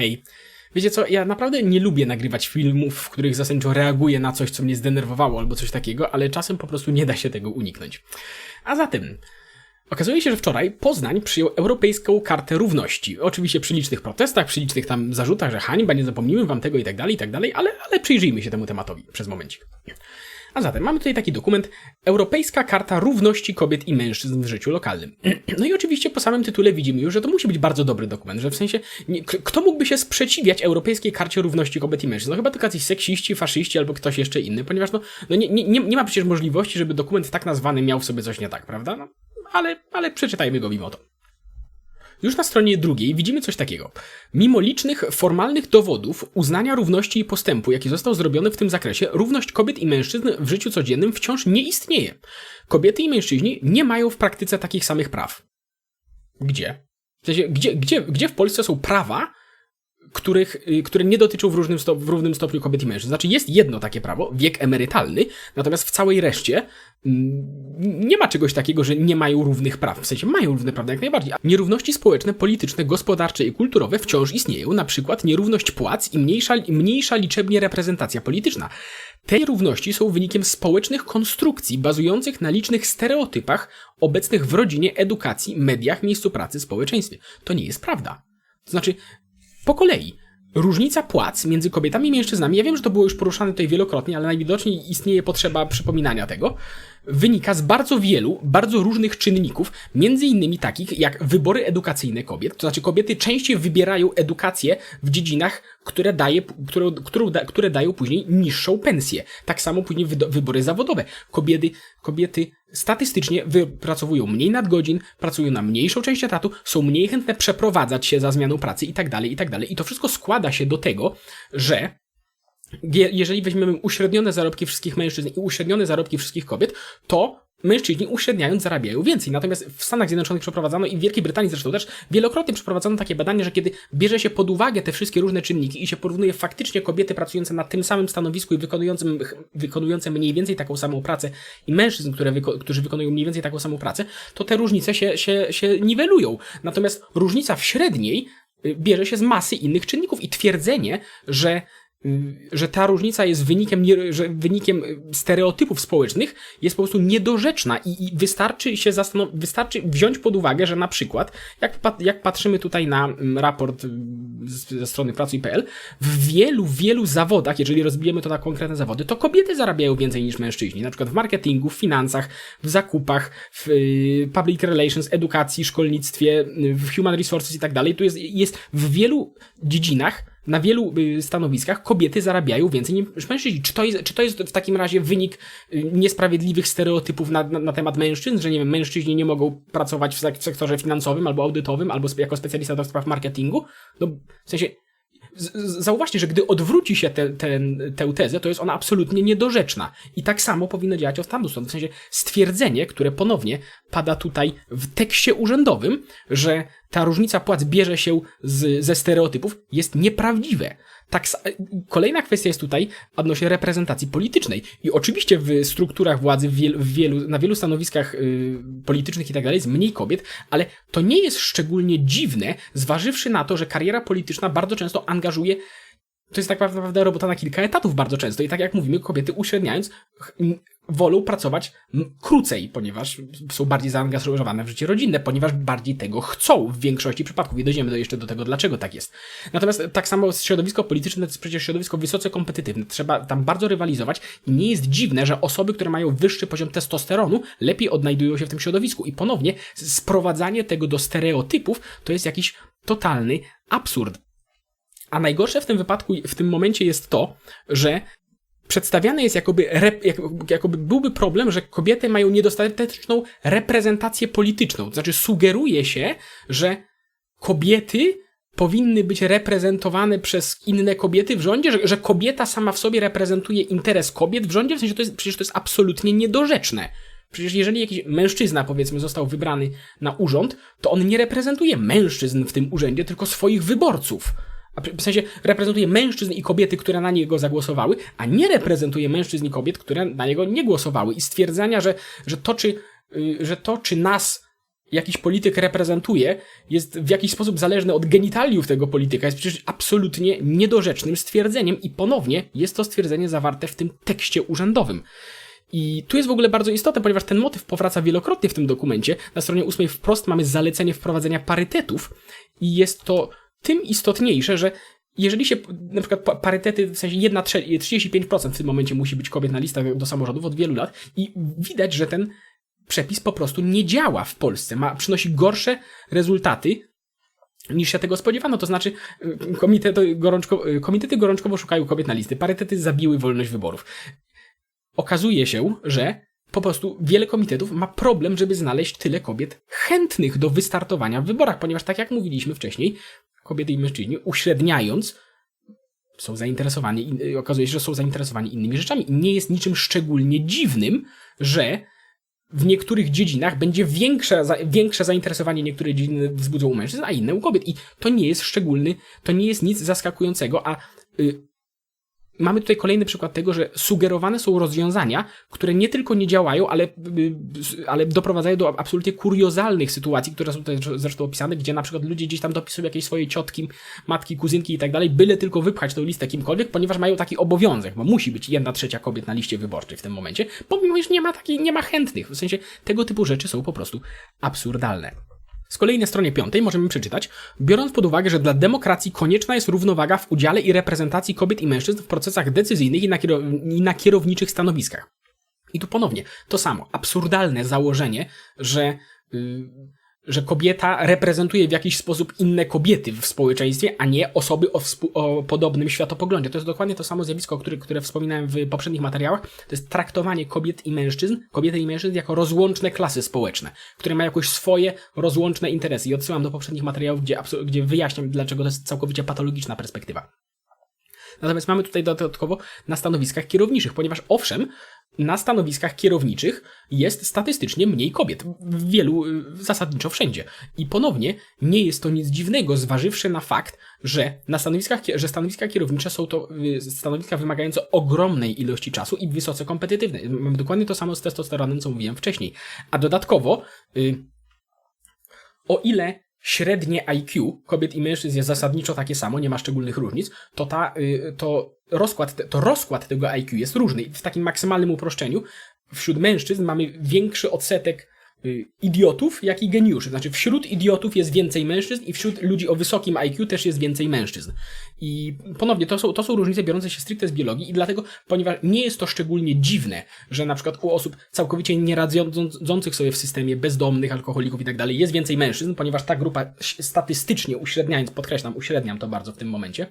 Hej. Wiecie co, ja naprawdę nie lubię nagrywać filmów, w których zasadniczo reaguję na coś, co mnie zdenerwowało albo coś takiego, ale czasem po prostu nie da się tego uniknąć. A zatem, okazuje się, że wczoraj Poznań przyjął Europejską Kartę Równości. Oczywiście przy licznych protestach, przy licznych tam zarzutach, że hańba, nie zapomnimy wam tego i tak dalej, i tak dalej, ale, przyjrzyjmy się temu tematowi przez momencik. A zatem mamy tutaj taki dokument Europejska Karta Równości Kobiet i Mężczyzn w życiu lokalnym. No i oczywiście po samym tytule widzimy już, że to musi być bardzo dobry dokument, że w sensie nie, kto mógłby się sprzeciwiać Europejskiej Karcie Równości Kobiet i Mężczyzn? No chyba tylko jacyś seksiści, faszyści albo ktoś jeszcze inny, ponieważ no, no nie, nie nie ma przecież możliwości, żeby dokument tak nazwany miał w sobie coś nie tak, prawda? No, ale, ale przeczytajmy go mimo to. Już na stronie drugiej widzimy coś takiego. Mimo licznych formalnych dowodów uznania równości i postępu, jaki został zrobiony w tym zakresie, równość kobiet i mężczyzn w życiu codziennym wciąż nie istnieje. Kobiety i mężczyźni nie mają w praktyce takich samych praw. Gdzie? W sensie, gdzie, gdzie, gdzie w Polsce są prawa, których, y, które nie dotyczą w, różnym stop, w równym stopniu kobiet i mężczyzn. Znaczy jest jedno takie prawo, wiek emerytalny, natomiast w całej reszcie mm, nie ma czegoś takiego, że nie mają równych praw. W sensie mają równe prawa jak najbardziej. Nierówności społeczne, polityczne, gospodarcze i kulturowe wciąż istnieją, na przykład nierówność płac i mniejsza, i mniejsza liczebnie reprezentacja polityczna. Te nierówności są wynikiem społecznych konstrukcji bazujących na licznych stereotypach obecnych w rodzinie, edukacji, mediach, miejscu pracy, społeczeństwie. To nie jest prawda. To znaczy, po kolei. Różnica płac między kobietami i mężczyznami, ja wiem, że to było już poruszane tutaj wielokrotnie, ale najwidoczniej istnieje potrzeba przypominania tego, wynika z bardzo wielu, bardzo różnych czynników, między innymi takich jak wybory edukacyjne kobiet, to znaczy kobiety częściej wybierają edukację w dziedzinach, które, daje, które, które, które dają później niższą pensję. Tak samo później wybory zawodowe. Kobiety, kobiety statystycznie wypracowują mniej nadgodzin, pracują na mniejszą część etatu, są mniej chętne przeprowadzać się za zmianą pracy i tak dalej, i tak. I to wszystko składa się do tego, że jeżeli weźmiemy uśrednione zarobki wszystkich mężczyzn i uśrednione zarobki wszystkich kobiet, to mężczyźni uśredniając zarabiają więcej. Natomiast w Stanach Zjednoczonych przeprowadzano i w Wielkiej Brytanii zresztą też wielokrotnie przeprowadzano takie badanie, że kiedy bierze się pod uwagę te wszystkie różne czynniki i się porównuje faktycznie kobiety pracujące na tym samym stanowisku i wykonujące, wykonujące mniej więcej taką samą pracę i mężczyzn, które wyko- którzy wykonują mniej więcej taką samą pracę, to te różnice się, się, się niwelują. Natomiast różnica w średniej y, bierze się z masy innych czynników i twierdzenie, że że ta różnica jest wynikiem, że wynikiem y, stereotypów społecznych, jest po prostu niedorzeczna i, i wystarczy się zastanowić, wystarczy wziąć pod uwagę, że na przykład, jak, pat- jak patrzymy tutaj na mm, raport z- ze strony pracuj.pl, w wielu, wielu zawodach, jeżeli rozbijemy to na konkretne zawody, to kobiety zarabiają więcej niż mężczyźni, na przykład w marketingu, w finansach, w zakupach, w y, public relations, edukacji, szkolnictwie, y, w human resources i tak dalej. Tu jest, jest w wielu dziedzinach na wielu y, stanowiskach kobiety zarabiają więcej niż mężczyźni. Czy to jest, czy to jest w takim razie wynik y, niesprawiedliwych stereotypów na, na, na temat mężczyzn, że nie wiem, mężczyźni nie mogą pracować w, sek- w sektorze finansowym albo audytowym, albo jako specjalista do spraw marketingu? No, w sensie, Zauważcie, że gdy odwróci się te, ten, tę tezę, to jest ona absolutnie niedorzeczna. I tak samo powinno działać tamtą stronę. W sensie stwierdzenie, które ponownie pada tutaj w tekście urzędowym, że ta różnica płac bierze się z, ze stereotypów, jest nieprawdziwe. Tak, kolejna kwestia jest tutaj odnośnie reprezentacji politycznej. I oczywiście w strukturach władzy w wielu, w wielu, na wielu stanowiskach y, politycznych i tak dalej jest mniej kobiet, ale to nie jest szczególnie dziwne, zważywszy na to, że kariera polityczna bardzo często angażuje to jest tak naprawdę robota na kilka etatów bardzo często. I tak jak mówimy, kobiety uśredniając wolą pracować krócej, ponieważ są bardziej zaangażowane w życie rodzinne, ponieważ bardziej tego chcą w większości przypadków. I dojdziemy do jeszcze do tego, dlaczego tak jest. Natomiast tak samo środowisko polityczne to jest przecież środowisko wysoce kompetytywne. Trzeba tam bardzo rywalizować i nie jest dziwne, że osoby, które mają wyższy poziom testosteronu, lepiej odnajdują się w tym środowisku. I ponownie sprowadzanie tego do stereotypów to jest jakiś totalny absurd. A najgorsze w tym wypadku, w tym momencie jest to, że przedstawiane jest jakoby, rep, jak, jakoby byłby problem, że kobiety mają niedostateczną reprezentację polityczną. To znaczy sugeruje się, że kobiety powinny być reprezentowane przez inne kobiety w rządzie, że, że kobieta sama w sobie reprezentuje interes kobiet w rządzie, w sensie to jest, przecież to jest absolutnie niedorzeczne. Przecież jeżeli jakiś mężczyzna, powiedzmy, został wybrany na urząd, to on nie reprezentuje mężczyzn w tym urzędzie, tylko swoich wyborców. W sensie reprezentuje mężczyzn i kobiety, które na niego zagłosowały, a nie reprezentuje mężczyzn i kobiet, które na niego nie głosowały. I stwierdzenia, że, że, to, czy, y, że to, czy nas jakiś polityk reprezentuje, jest w jakiś sposób zależny od genitaliów tego polityka, jest przecież absolutnie niedorzecznym stwierdzeniem i ponownie jest to stwierdzenie zawarte w tym tekście urzędowym. I tu jest w ogóle bardzo istotne, ponieważ ten motyw powraca wielokrotnie w tym dokumencie. Na stronie 8 wprost mamy zalecenie wprowadzenia parytetów i jest to tym istotniejsze, że jeżeli się na przykład parytety, w sensie 1 35% w tym momencie musi być kobiet na listach do samorządów od wielu lat i widać, że ten przepis po prostu nie działa w Polsce, ma, przynosi gorsze rezultaty niż się tego spodziewano. To znaczy, y, komitety, gorączko, y, komitety gorączkowo szukają kobiet na listy, parytety zabiły wolność wyborów. Okazuje się, że po prostu wiele komitetów ma problem, żeby znaleźć tyle kobiet chętnych do wystartowania w wyborach, ponieważ tak jak mówiliśmy wcześniej, kobiety i mężczyźni, uśredniając, są zainteresowani, okazuje się, że są zainteresowani innymi rzeczami. I nie jest niczym szczególnie dziwnym, że w niektórych dziedzinach będzie większe, większe zainteresowanie, niektóre dziedziny wzbudzą u mężczyzn, a inne u kobiet. I to nie jest szczególny, to nie jest nic zaskakującego, a y, mamy tutaj kolejny przykład tego, że sugerowane są rozwiązania, które nie tylko nie działają, ale, ale doprowadzają do absolutnie kuriozalnych sytuacji, które są tutaj zresztą opisane, gdzie na przykład ludzie gdzieś tam dopisują jakieś swoje ciotki, matki, kuzynki i tak dalej, byle tylko wypchać tę listę kimkolwiek, ponieważ mają taki obowiązek, bo musi być jedna trzecia kobiet na liście wyborczej w tym momencie, pomimo iż nie ma takiej, nie ma chętnych. W sensie tego typu rzeczy są po prostu absurdalne. Z kolei na stronie piątej możemy przeczytać, biorąc pod uwagę, że dla demokracji konieczna jest równowaga w udziale i reprezentacji kobiet i mężczyzn w procesach decyzyjnych i na, i na kierowniczych stanowiskach. I tu ponownie to samo, absurdalne założenie, że yy, że kobieta reprezentuje w jakiś sposób inne kobiety w społeczeństwie, a nie osoby o, o podobnym światopoglądzie. To jest dokładnie to samo zjawisko, które, które wspominałem w poprzednich materiałach. To jest traktowanie kobiet i mężczyzn, kobiety i mężczyzn jako rozłączne klasy społeczne, które mają jakoś swoje rozłączne interesy. I odsyłam do poprzednich materiałów, gdzie, gdzie wyjaśniam, dlaczego to jest całkowicie patologiczna perspektywa. Natomiast mamy tutaj dodatkowo na stanowiskach kierowniczych, ponieważ owszem, na stanowiskach kierowniczych jest statystycznie mniej kobiet. W wielu, y, zasadniczo wszędzie. I ponownie nie jest to nic dziwnego, zważywszy na fakt, że na stanowiskach, że stanowiska kierownicze są to y, stanowiska wymagające ogromnej ilości czasu i wysoce kompetywne. Mamy dokładnie to samo z testosteronem, co mówiłem wcześniej. A dodatkowo, y, o ile średnie IQ kobiet i mężczyzn jest zasadniczo takie samo, nie ma szczególnych różnic, to, ta, y, to, rozkład, to rozkład tego IQ jest różny. W takim maksymalnym uproszczeniu wśród mężczyzn mamy większy odsetek idiotów, jak i geniuszy. Znaczy, wśród idiotów jest więcej mężczyzn i wśród ludzi o wysokim IQ też jest więcej mężczyzn. I ponownie, to są, to są różnice biorące się stricte z biologii i dlatego, ponieważ nie jest to szczególnie dziwne, że na przykład u osób całkowicie nieradzących sobie w systemie, bezdomnych, alkoholików i tak dalej, jest więcej mężczyzn, ponieważ ta grupa statystycznie uśredniając, podkreślam, uśredniam to bardzo w tym momencie,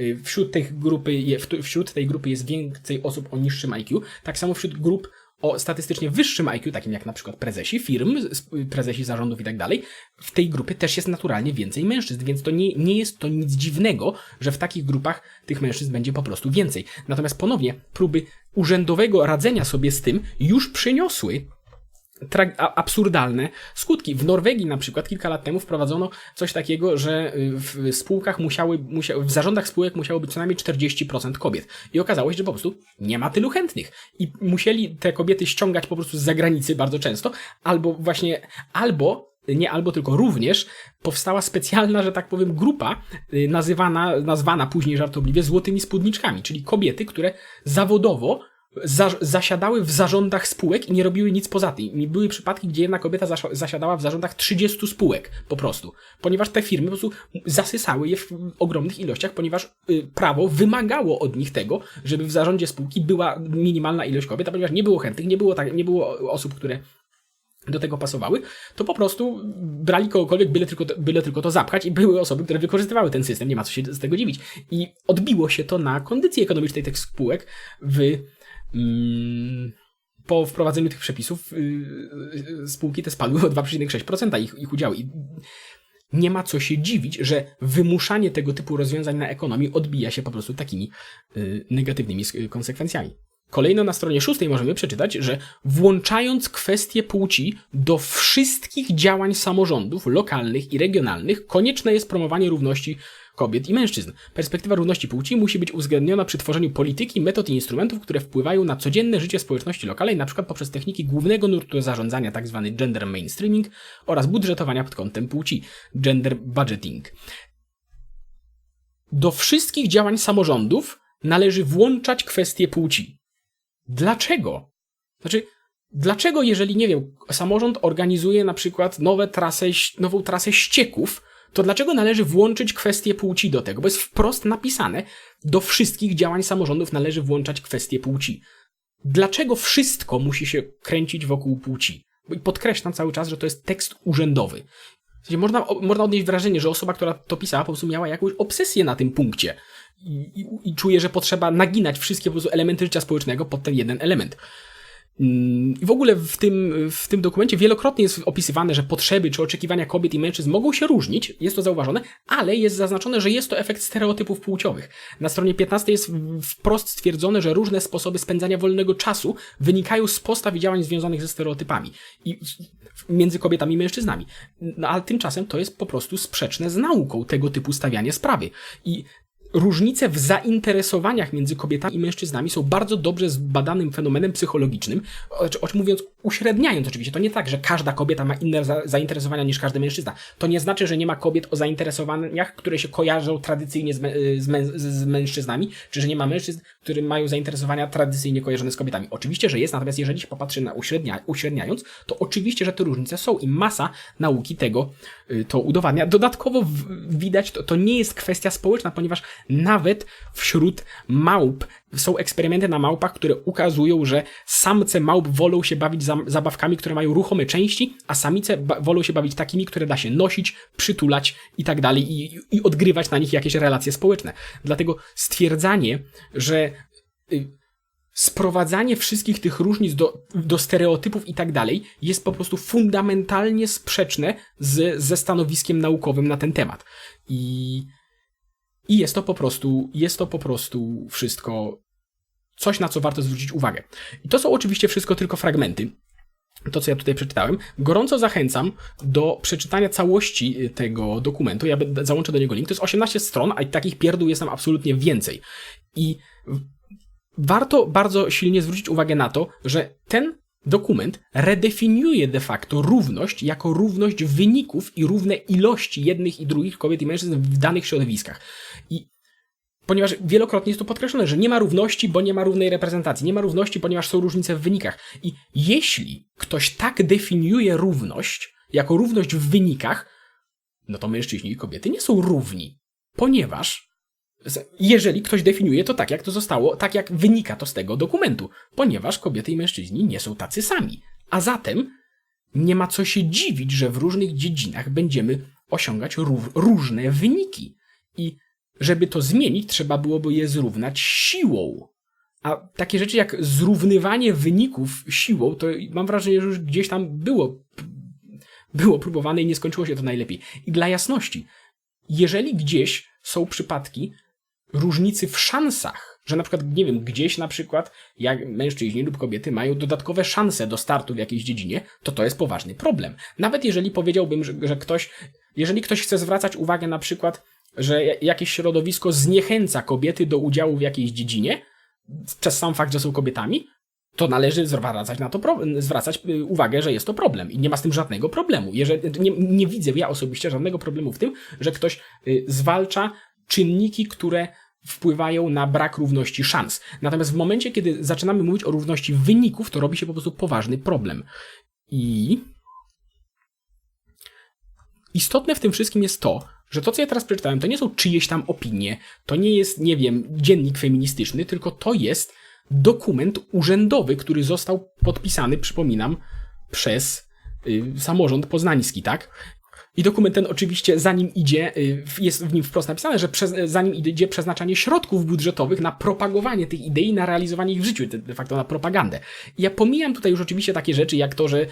y, Wśród, tej grupy, wśród tej grupy jest więcej osób o niższym IQ, tak samo wśród grup o statystycznie wyższym IQ, takim jak na przykład prezesi firm, prezesi zarządów i tak dalej, w tej grupie też jest naturalnie więcej mężczyzn, więc to nie, nie jest to nic dziwnego, że w takich grupach tych mężczyzn będzie po prostu więcej. Natomiast ponownie próby urzędowego radzenia sobie z tym już przyniosły absurdalne skutki. W Norwegii na przykład kilka lat temu wprowadzono coś takiego, że y, w spółkach musiały, musiały w zarządach spółek musiało być co najmniej 40% kobiet. I okazało się, że po prostu nie ma tylu chętnych. I musieli te kobiety ściągać po prostu z zagranicy bardzo często, albo właśnie, albo nie albo tylko również powstała specjalna, że tak powiem, grupa y, nazywana, nazwana później żartobliwie złotymi spódniczkami, czyli kobiety, które zawodowo za, zasiadały w zarządach spółek i nie robiły nic poza tym. I były przypadki, gdzie jedna kobieta zas, zasiadała w zarządach 30 spółek po prostu. Ponieważ te firmy po prostu zasysały je w ogromnych ilościach, ponieważ y, prawo wymagało od nich tego, żeby w zarządzie spółki była minimalna ilość kobiet, a ponieważ nie było chętnych, nie było, tak, nie było osób, które do tego pasowały, to po prostu brali kogokolwiek, byle tylko, to, byle tylko to zapchać i były osoby, które wykorzystywały ten system, nie ma co się z tego dziwić. I odbiło się to na kondycji ekonomicznej tych spółek w po wprowadzeniu tych przepisów y, y, spółki te spadły o 2,6% ich, ich udziału. I nie ma co się dziwić, że wymuszanie tego typu rozwiązań na ekonomii odbija się po prostu takimi y, negatywnymi konsekwencjami. Kolejno na stronie szóstej możemy przeczytać, że włączając kwestie płci do wszystkich działań samorządów lokalnych i regionalnych, konieczne jest promowanie równości kobiet i mężczyzn. Perspektywa równości płci musi być uwzględniona przy tworzeniu polityki, metod i instrumentów, które wpływają na codzienne życie społeczności lokalnej, np. poprzez techniki głównego nurtu zarządzania, tzw. gender mainstreaming oraz budżetowania pod kątem płci, gender budgeting. Do wszystkich działań samorządów należy włączać kwestie płci. Dlaczego? Znaczy, dlaczego, jeżeli, nie wiem, samorząd organizuje na przykład nowe trasę, nową trasę ścieków, to dlaczego należy włączyć kwestię płci do tego? Bo jest wprost napisane, do wszystkich działań samorządów należy włączać kwestię płci. Dlaczego wszystko musi się kręcić wokół płci? I podkreślam cały czas, że to jest tekst urzędowy. W sensie można, można odnieść wrażenie, że osoba, która to pisała, po prostu miała jakąś obsesję na tym punkcie. I, i, i czuje, że potrzeba naginać wszystkie po prostu elementy życia społecznego pod ten jeden element. Mm, I w ogóle w tym, w tym dokumencie wielokrotnie jest opisywane, że potrzeby czy oczekiwania kobiet i mężczyzn mogą się różnić, jest to zauważone, ale jest zaznaczone, że jest to efekt stereotypów płciowych. Na stronie 15 jest wprost stwierdzone, że różne sposoby spędzania wolnego czasu wynikają z postaw i działań związanych ze stereotypami i między kobietami i mężczyznami. No, ale tymczasem to jest po prostu sprzeczne z nauką tego typu stawianie sprawy. I różnice w zainteresowaniach między kobietami i mężczyznami są bardzo dobrze zbadanym fenomenem psychologicznym, o czym mówiąc, uśredniając oczywiście. To nie tak, że każda kobieta ma inne za zainteresowania niż każdy mężczyzna. To nie znaczy, że nie ma kobiet o zainteresowaniach, które się kojarzą tradycyjnie z, z, z mężczyznami, czy że nie ma mężczyzn, którzy mają zainteresowania tradycyjnie kojarzone z kobietami. Oczywiście, że jest, natomiast jeżeli się popatrzy na uśrednia uśredniając, to oczywiście, że te różnice są i masa nauki tego y, to udowadnia. Dodatkowo widać, to, to nie jest kwestia społeczna, ponieważ nawet wśród małp są eksperymenty na małpach, które ukazują, że samce małp wolą się bawić zabawkami, które mają ruchome części, a samice wolą się bawić takimi, które da się nosić, przytulać i tak dalej i, i odgrywać na nich jakieś relacje społeczne. Dlatego stwierdzanie, że y, sprowadzanie wszystkich tych różnic do, do stereotypów i tak dalej jest po prostu fundamentalnie sprzeczne z, ze stanowiskiem naukowym na ten temat. I i jest to po prostu, jest to po prostu wszystko coś, na co warto zwrócić uwagę. I to są oczywiście wszystko tylko fragmenty. To, co ja tutaj przeczytałem. Gorąco zachęcam do przeczytania całości tego dokumentu. Ja załączę do niego link. To jest 18 stron, a takich pierdół jest tam absolutnie więcej. I warto bardzo silnie zwrócić uwagę na to, że ten Dokument redefiniuje de facto równość jako równość wyników i równe ilości jednych i drugich kobiet i mężczyzn w danych środowiskach. I ponieważ wielokrotnie jest to podkreślone, że nie ma równości, bo nie ma równej reprezentacji. Nie ma równości, ponieważ są różnice w wynikach. I jeśli ktoś tak definiuje równość jako równość w wynikach, no to mężczyźni i kobiety nie są równi, ponieważ jeżeli ktoś definiuje to tak, jak to zostało, tak jak wynika to z tego dokumentu, ponieważ kobiety i mężczyźni nie są tacy sami. A zatem nie ma co się dziwić, że w różnych dziedzinach będziemy osiągać różne wyniki. I żeby to zmienić, trzeba byłoby je zrównać siłą. A takie rzeczy jak zrównywanie wyników siłą, to mam wrażenie, że już gdzieś tam było, było próbowane i nie skończyło się to najlepiej. I dla jasności, jeżeli gdzieś są przypadki, różnicy w szansach, że na przykład, nie wiem, gdzieś na przykład jak mężczyźni lub kobiety mają dodatkowe szanse do startu w jakiejś dziedzinie, to to jest poważny problem. Nawet jeżeli powiedziałbym, że, że ktoś, jeżeli ktoś chce zwracać uwagę na przykład, że jakieś środowisko zniechęca kobiety do udziału w jakiejś dziedzinie, przez sam fakt, że są kobietami, to należy zwracać na to zwracać y, uwagę, że jest to problem i nie ma z tym żadnego problemu. Jeżeli, nie, nie widzę ja osobiście żadnego problemu w tym, że ktoś y, zwalcza czynniki, które wpływają na brak równości szans. Natomiast w momencie, kiedy zaczynamy mówić o równości wyników, to robi się po prostu poważny problem. I istotne w tym wszystkim jest to, że to, co ja teraz przeczytałem, to nie są czyjeś tam opinie, to nie jest, nie wiem, dziennik feministyczny, tylko to jest dokument urzędowy, który został podpisany, przypominam, przez y, samorząd poznański, tak? I dokument ten oczywiście, zanim idzie, y, jest w nim wprost napisane, że przez, zanim idzie przeznaczanie środków budżetowych na propagowanie tych idei, na realizowanie ich w życiu, de facto na propagandę. I ja pomijam tutaj już oczywiście takie rzeczy, jak to, że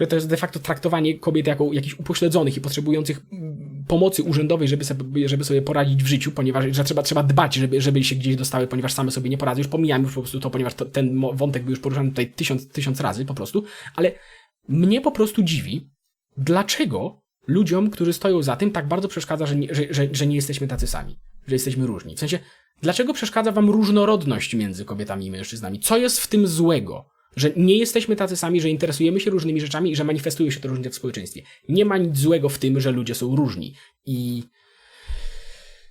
że to jest de facto traktowanie kobiet jako jakichś upośledzonych i potrzebujących pomocy urzędowej, żeby sobie, żeby sobie poradzić w życiu, ponieważ że trzeba, trzeba dbać, żeby, żeby się gdzieś dostały, ponieważ same sobie nie poradzą. Już pomijam już po prostu to, ponieważ to, ten wątek był już poruszany tutaj tysiąc, tysiąc razy po prostu, ale mnie po prostu dziwi, dlaczego ludziom, którzy stoją za tym, tak bardzo przeszkadza, że nie, że, że, że nie jesteśmy tacy sami, że jesteśmy różni. W sensie, dlaczego przeszkadza wam różnorodność między kobietami i mężczyznami? Co jest w tym złego? Że nie jesteśmy tacy sami, że interesujemy się różnymi rzeczami i że manifestuje się to różnie w społeczeństwie. Nie ma nic złego w tym, że ludzie są różni. I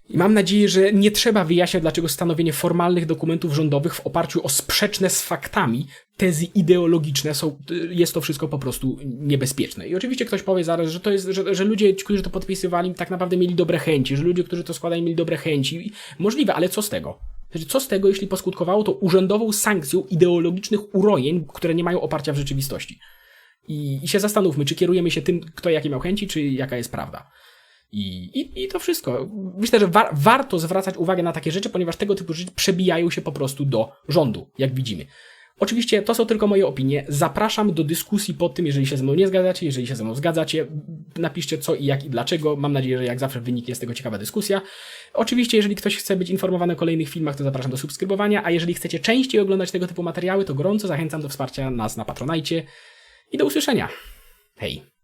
i mam nadzieję, że nie trzeba wyjaśniać, dlaczego stanowienie formalnych dokumentów rządowych w oparciu o sprzeczne z faktami tezy ideologiczne są, jest to wszystko po prostu niebezpieczne. I oczywiście ktoś powie zaraz, że to jest, że, że ludzie, którzy to podpisywali, tak naprawdę mieli dobre chęci, że ludzie, którzy to składali, mieli dobre chęci. Możliwe, ale co z tego? Znaczy, Co z tego, jeśli poskutkowało to urzędową sankcją ideologicznych urojeń, które nie mają oparcia w rzeczywistości? I, I się zastanówmy, czy kierujemy się tym, kto jakie miał chęci, czy jaka jest prawda. I, i, I to wszystko. Myślę, że wa warto zwracać uwagę na takie rzeczy, ponieważ tego typu rzeczy przebijają się po prostu do rządu, jak widzimy. Oczywiście to są tylko moje opinie. Zapraszam do dyskusji pod tym, jeżeli się ze mną nie zgadzacie, jeżeli się ze mną zgadzacie, napiszcie co i jak i dlaczego. Mam nadzieję, że jak zawsze wyniknie z tego ciekawa dyskusja. Oczywiście, jeżeli ktoś chce być informowany o kolejnych filmach, to zapraszam do subskrybowania, a jeżeli chcecie częściej oglądać tego typu materiały, to gorąco zachęcam do wsparcia nas na Patronajcie i do usłyszenia. Hej!